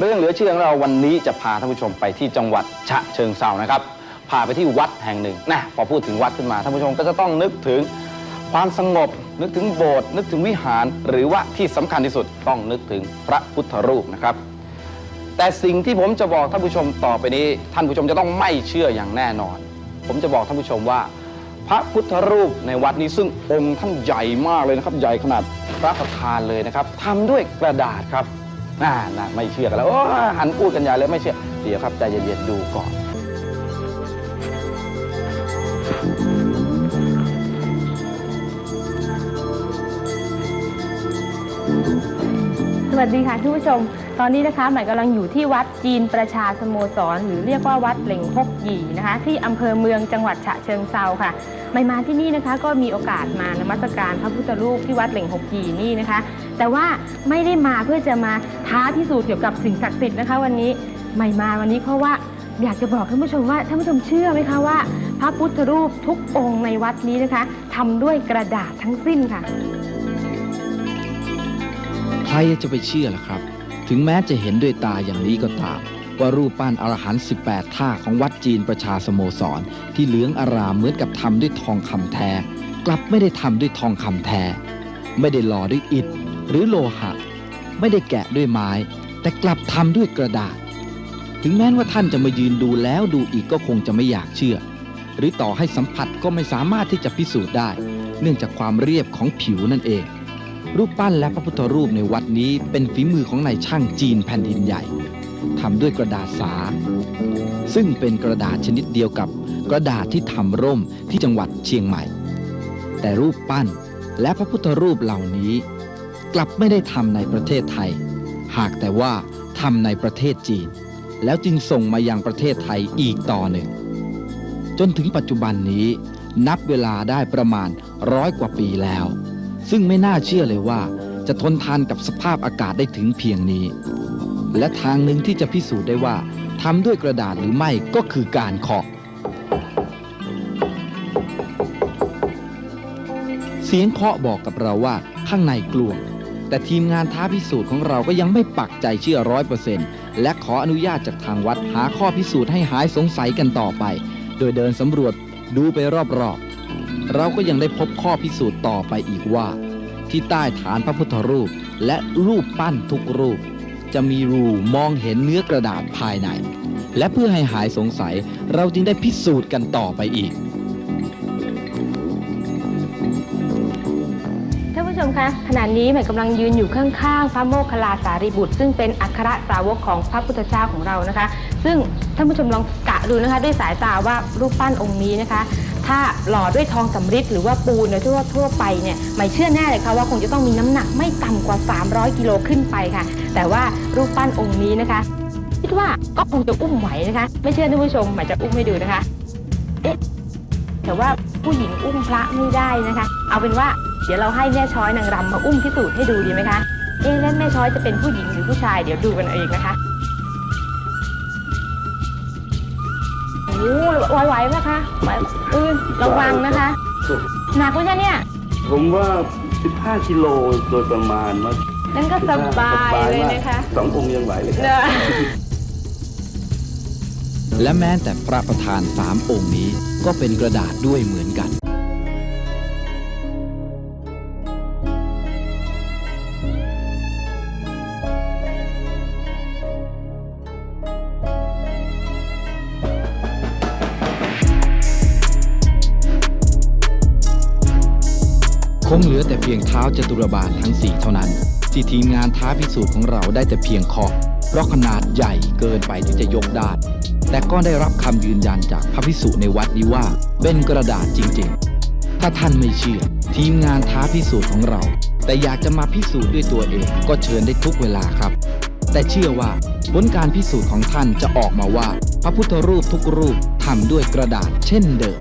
เรื่องเหลือเชื่อของเราวันนี้จะพาท่านผู้ชมไปที่จังหวัดฉะเชิงเซานะครับ พาไปที่วัดแห่งหนึ่งนะพอพูดถึงวัดขึ้นมาท่านผู้ชมก็จะต้องนึกถึงความสงบ นึกถึงโบสถ์นึกถึงวิหาร หรือว่าที่สำคัญที่สุดต้องนึกถึงพระพุทธรูปนะครับ แต่สิ่งที่ผมจะบอกท่านผู้ชมต่อไปนี้ ท่านผู้ชมจะต้องไม่เชื่ออย่างแน่นอน ผมจะบอกท่านผู้ชมว่า พระพุทธรูปในวัดนี้ซึ่งองค์ท่านใหญ่มากเลยนะครับ ใหญ่ขนาดพระประธานเลยนะครับทำด้วยกระดาษครับ น่านะไม่เชื่อกันแล้วโอ้หันพูดกันใหญ่เลยไม่เชื่อ เดี๋ยวครับใจเย็นๆดูก่อน สวัสดีค่ะท่านผู้ชม ตอนนี้นะคะหมายกำลังอยู่ที่วัดจีนประชาสโมสร หรือเรียกว่าวัดเหล่งฮกหยีนะคะ ที่อำเภอเมืองจังหวัดฉะเชิงเซาค่ะไม่มาที่นี่นะคะก็มีโอกาสมานมัสการพระพุทธรูปที่วัดเหล่งฮกหยีนี่นะคะ แต่ว่าไม่ได้มาเพื่อจะมาท้าพิสูจน์เกี่ยวกับสิ่งศักดิ์สิทธิ์นะคะ วันนี้ไม่มาวันนี้เพราะว่าอยากจะบอกท่านผู้ชมว่าท่านผู้ชมเชื่อไหมคะว่า พระพุทธรูปทุกองค์ในวัดนี้นะคะทำด้วยกระดาษทั้งสิ้นค่ะ ใครจะไปเชื่อล่ะครับ ถึงแม้จะเห็นด้วยตาอย่างนี้ก็ตาม ว่ารูปปั้นอรหันต์18 ท่าของวัดจีนประชาสโมสร ที่เหลืองอารามเหมือนกับทำด้วยทองคำแท้ กลับไม่ได้ทำด้วยทองคำแท้ ไม่ได้หล่อด้วยอิฐ หรือโลหะ ไม่ได้แกะด้วยไม้ แต่กลับทำด้วยกระดาษ ถึงแม้ว่าท่านจะมายืนดูแล้วดูอีกก็คงจะไม่อยากเชื่อ หรือต่อให้สัมผัสก็ไม่สามารถที่จะพิสูจน์ได้ เนื่องจากความเรียบของผิวนั่นเอง รูปปั้นและพระพุทธรูปในวัดนี้เป็นฝีมือของนายช่างจีนแผ่นดินใหญ่ทำด้วยกระดาษสา ซึ่งเป็นกระดาษชนิดเดียวกับกระดาษที่ทำร่มที่จังหวัดเชียงใหม่ แต่รูปปั้นและพระพุทธรูปเหล่านี้ กลับไม่ได้ทำในประเทศไทย หากแต่ว่าทำในประเทศจีน แล้วจึงส่งมายังประเทศไทยอีกต่อหนึ่ง จนถึงปัจจุบันนี้นับเวลาได้ประมาณร้อยกว่าปีแล้ว ซึ่งไม่น่าเชื่อเลยว่า จะทนทานกับสภาพอากาศได้ถึงเพียงนี้ และทางหนึ่งที่จะพิสูจน์ได้ว่าทำด้วยกระดาษหรือไม่ก็คือการเคาะเสียงเคาะบอกกับเราว่าข้างในกลวง แต่ทีมงานท้าพิสูจน์ของเราก็ยังไม่ปักใจเชื่อร้อยเปอร์เซ็นต์และขออนุญาตจากทางวัดหาข้อพิสูจน์ให้หายสงสัยกันต่อไป โดยเดินสำรวจดูไปรอบๆ เราก็ยังได้พบข้อพิสูจน์ต่อไปอีกว่า ที่ใต้ฐานพระพุทธรูปและรูปปั้นทุกรูป จะมีรูมองเห็นเนื้อกระดาษภายใน และเพื่อให้หายสงสัยเราจึงได้พิสูจน์กันต่อไปอีกท่านผู้ชมคะขณะนี้หมายกำลังยืนอยู่ข้างๆพระโมคคัลลาสารีบุตร ซึ่งเป็นอัครสาวกของพระพุทธเจ้าของเรานะคะ ซึ่งท่านผู้ชมลองกะดูนะคะด้วยสายตาว่ารูปปั้นองค์นี้นะคะ ถ้าหล่อด้วยทองสำริดหรือว่าปูนโดยทั่วทั่วไปเนี่ยไม่เชื่อแน่เลยค่ะว่าคงจะต้องมีน้ำหนักไม่ต่ำกว่า 300 กิโลขึ้นไปค่ะ แต่ว่ารูปปั้นองค์นี้นะคะ คิดว่าก็คงจะอุ้มไหวนะคะ ไม่เชื่อท่านผู้ชมหมายจะอุ้มให้ดูนะคะเอ๊ะแต่ว่าผู้หญิงอุ้มพระไม่ได้นะคะ เอาเป็นว่าเดี๋ยวเราให้แม่ช้อยนางรำมาอุ้มพิสูจน์ให้ดูดีไหมคะเอ๊ะแล้วแม่ช้อยจะเป็นผู้หญิงหรือผู้ชายเดี๋ยวดูกันเอาเองนะคะ โอ้ยไหวๆไหมคะไหวอือระวังนะคะ หนักไหมคะเนี่ย ผมว่า 15กิโลโดยประมาณว่านั่นก็สบายเลยมากนะคะ สององค์ยังไหวเลยครับเนอะและแม้แต่พระประธานสามองค์นี้ก็เป็นกระดาษด้วยเหมือนกัน งเหลือแต่เพียงเท้าจตุรบาลทั้ง4เท่านั้น ที่ทีมงานท้าพิสูจน์ของเราได้แต่เพียงเคาะเพราะขนาดใหญ่เกินไปที่จะยกได้แต่ก็ได้รับคำยืนยันจากพระพิสุในวัดนี้ว่า เป็นกระดาษจริงๆ ถ้าท่านไม่เชื่อ ทีมงานท้าพิสูจน์ของเรา แต่อยากจะมาพิสูจน์ด้วยตัวเองก็เชิญได้ทุกเวลาครับ แต่เชื่อว่าผลการพิสูจน์ของท่านจะออกมาว่า พระพุทธรูปทุกรูปทำด้วยกระดาษเช่นเดิม